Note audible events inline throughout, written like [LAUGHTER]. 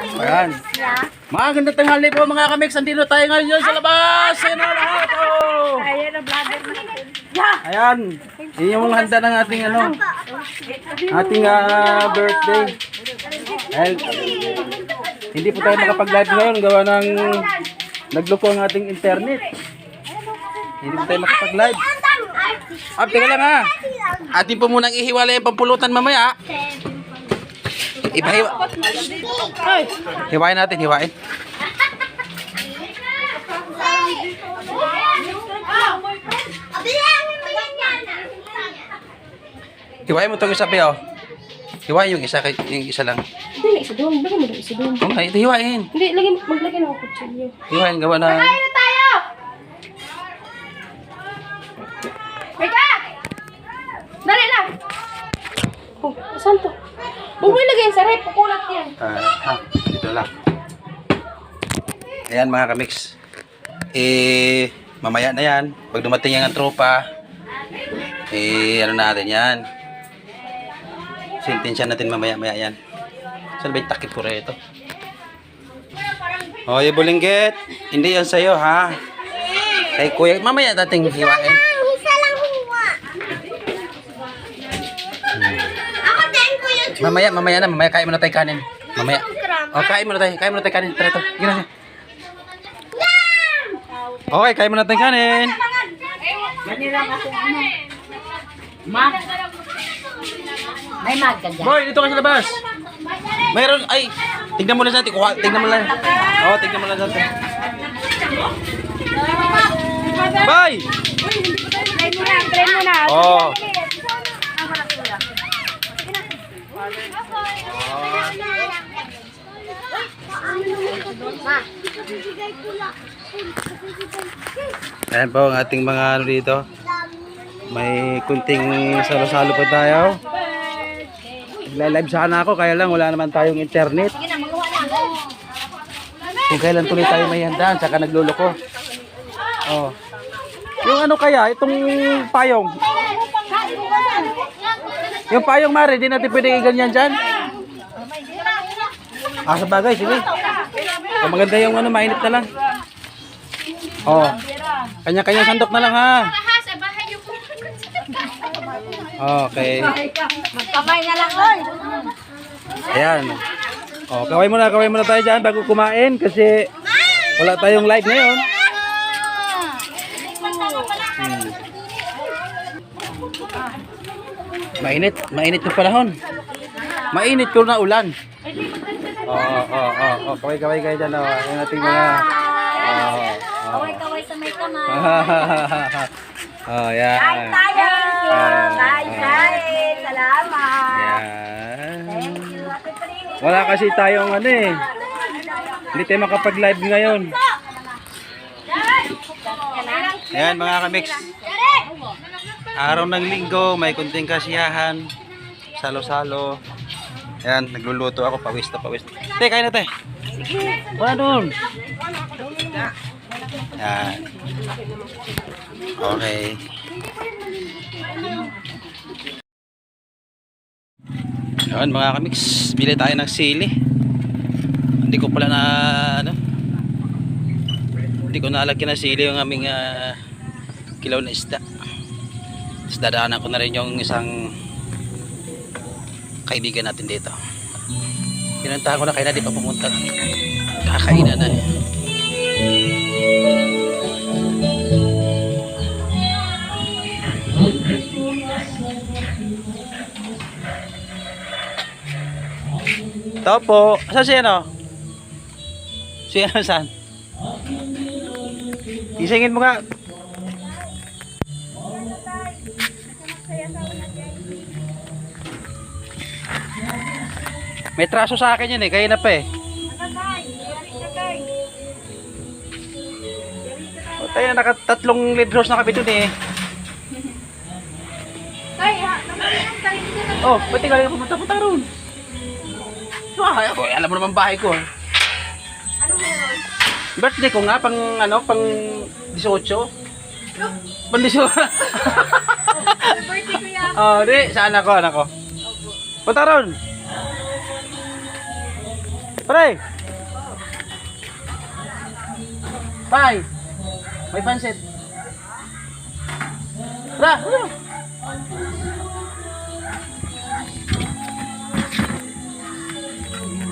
Ayan. Magandang tanghali po mga kamix. Andito tayo ngayon sa labas. Ayan na lahat. Oh. Ayan ang vlogger natin. Ayan. Yun yung handa ng ating ano. Ating ah, birthday. Ayan. Hindi po tayo makapag-live ngayon. Gawa ng nagloko ang ating internet. Hindi po tayo makapag-live. Ah, teka lang ha. Atin po munang ihiwalay ang pampulutan mamaya. Ipahiwa. Ay. Hiwain natin, hiwain. Hiwain mo itong isa pa oh. Hiwain yung isa, yung isa lang. Hindi, na isa doon. Lagyan mo na isa doon. Oh, ito hiwain. Hindi, lagyan, maglagyan ako kutsilyo. Hiwain, gawa na. Mika! Dali lang! Oh, saan to? Huwag mo ilagay sa rep, kukulat yan. Ah, ha, dito lang. Ayan mga kamix. Eh, mamaya na yan. Pag dumating yung tropa, eh, ano natin yan. Sintensya natin mamaya maya yan. Saan ba yung takip ko rin ito? Hoy, bulinggit. Hindi yan sa'yo, ha? Kay kuya, mamaya nating hiwain. Mamaya, mamaya na. Mamaya kain mo na tayo kanin. Mamaya. gram. Oh, kain mo na tayo. Kain mo na tayo kanin. Tara ito. Gina. Okay, kain mo na tayo kanin. May magka dyan. Boy, dito ka sa labas. Mayroon, ay, tignan mo lang natin. Kuha, tignan mo lang. Oo, oh, tignan mo lang natin. Bye! Try mo na, try mo na. Oh. Ayan po ang ating mga ano dito. May kunting salo-salo pa tayo. Nagla-live sana ako kaya lang wala naman tayong internet. Kung kailan tuloy tayo may handaan, saka nagluloko. Oh. Yung ano kaya, itong payong. Yung payong mare, di natin pwede ganyan dyan. Ah, sa bagay, sige. Oh, maganda yung ano, mainit na lang. Oh. Kanya-kanya sandok na lang ha. Okay. Kamay na lang, oy. Ayan. Oh, kaway muna, kaway muna tayo dyan bago kumain kasi wala tayong live ngayon. Hmm. Mainit, mainit yung panahon. Mainit ko na ulan. Oo, oh, oh, oh, oh, kaway kaway kayo dyan. Oh. Yung ating mga... Oh, oh. Kaway sa may kamay. [LAUGHS] oh, yan. Tayo! Ah, Kain, kain. Salamat. Yan. Wala kasi tayong ano eh. Hindi tayo makapag-live ngayon. Ayan mga kamix. Araw ng linggo, may kunting kasiyahan. Salo-salo. Ayan, nagluluto ako. Pawis na pawis. Te, kain na te. Wala doon. Ayan. Okay. Ayan mga kamix, bili tayo ng sili. Hindi ko pala na ano. Hindi ko nalagyan ng sili yung aming ah, kilaw na isda. Tapos dadaanan ko na rin yung isang kaibigan natin dito. Pinuntahan ko na kayo na di pa pumunta. Kakainan na eh. Ito po. Saan siya no? Siya saan? Isingin mo nga. May traso sa akin yun eh. Kaya na pa eh. O tayo na nakatatlong lead rose na kami dun eh. Oh, pati ka lang pumunta punta ron. Bahay ako, alam mo naman bahay ko. eh. Birthday ko nga pang ano, pang 18. Pang 18. Birthday ko yan. [LAUGHS] Oh, di, sa anak ko, anak ko. Punta ron. Pre! Tay! May pansit. Tara! tara.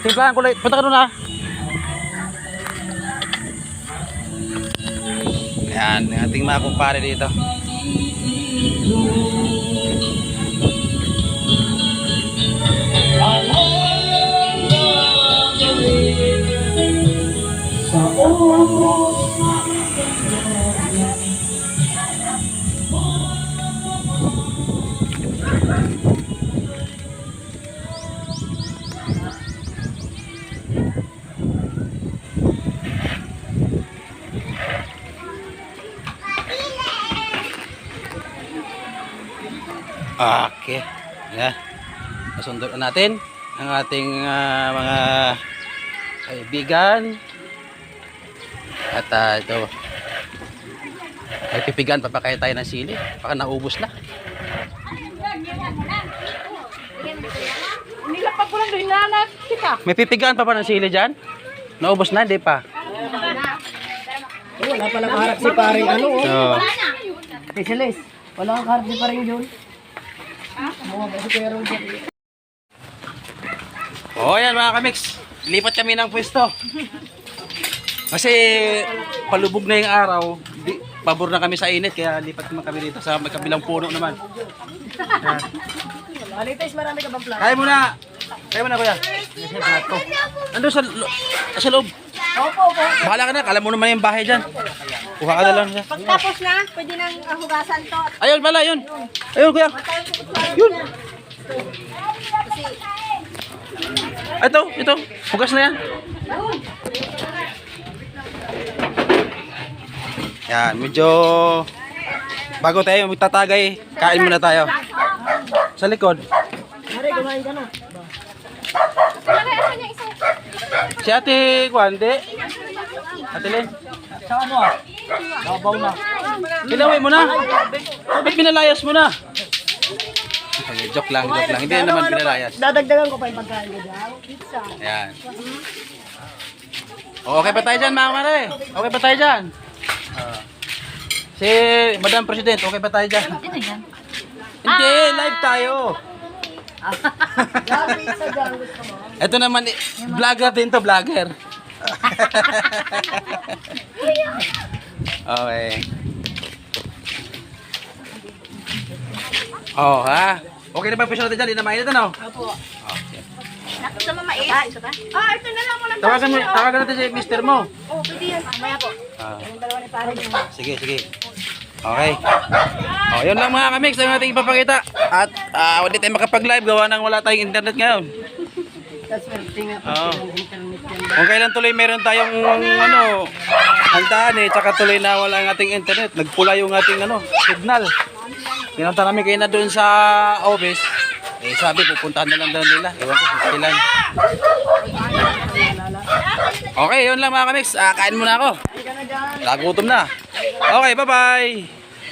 Timplahan ko lang. Punta ka doon ah. Yan, yung ating mga kumpare dito. Okay. Yan. Nasundo na natin ang ating ah, mga kaibigan. At ah, ito, may pipigan pa pa kaya tayo ng sili. Baka naubos na. Nilapag ko lang doon na kita. May pipigan pa pa ng sili dyan? Naubos na, hindi pa. Wala pala kaharap si paring ano, oh. Specialist. Wala kang kaharap si paring John. Oh yan mga kamix. Lipat kami ng pwesto. Kasi palubog na yung araw, di, pabor na kami sa init, kaya lipat naman kami dito sa may kabilang puno naman. Alites, marami ka bang plan? Kaya mo na. Kaya mo na kuya. Ando sa, sa loob. Opo, opo. Bahala ka na. Kala mo naman yung bahay dyan. Kuha ka na lang. Pagtapos na, pwede nang ah, hugasan to. Ayun pala, yun. Ayun kuya. Yun. Ito, ito. Hugas na yan. Yan, medyo bago tayo magtatagay, kain muna tayo. Sa likod. Mari, kumain ka na. Si Ate Kwande. Ate Len. Sa ano ah? Babaw na. Ginawi mo na. Ba't pinalayas mo na? Ay, joke lang, joke lang. Hindi naman pinalayas. Dadagdagan ko pa yung pagkain ko dyan. Pizza. Ayan. Okay pa tayo dyan, mga mare. Okay pa tayo dyan. Ah. si Madam President, okay pa tayo dyan? Hindi, live tayo. Ito naman, eh, vlogger din to, vlogger. okay. Oh, ha? Okay na ba yung pwesto natin dyan? Hindi na mainit, ano? Opo. Okay. Sa mamait. Ah, isa pa? Ah, ito na lang. Walang Tawagan, mo, tawagan natin si mister mo. Oh, pwede yan. Mamaya po. Ah, Yung dalawa ni John. sige, sige. Okay. Oh, yun lang mga kamix ang ating ipapakita. At ah, hindi tayo makapag-live gawa nang wala tayong internet ngayon. Yan. Kung kailan tuloy meron tayong ano, handaan eh, tsaka tuloy na wala ang ating internet. Nagpula yung ating ano, signal. Pinunta namin kayo na doon sa office. Eh sabi, pupuntahan na lang daw nila. Ewan ko kailan. Okay, yun lang mga kamix. Ah, kain muna ako. Nagutom na. Okay, bye-bye.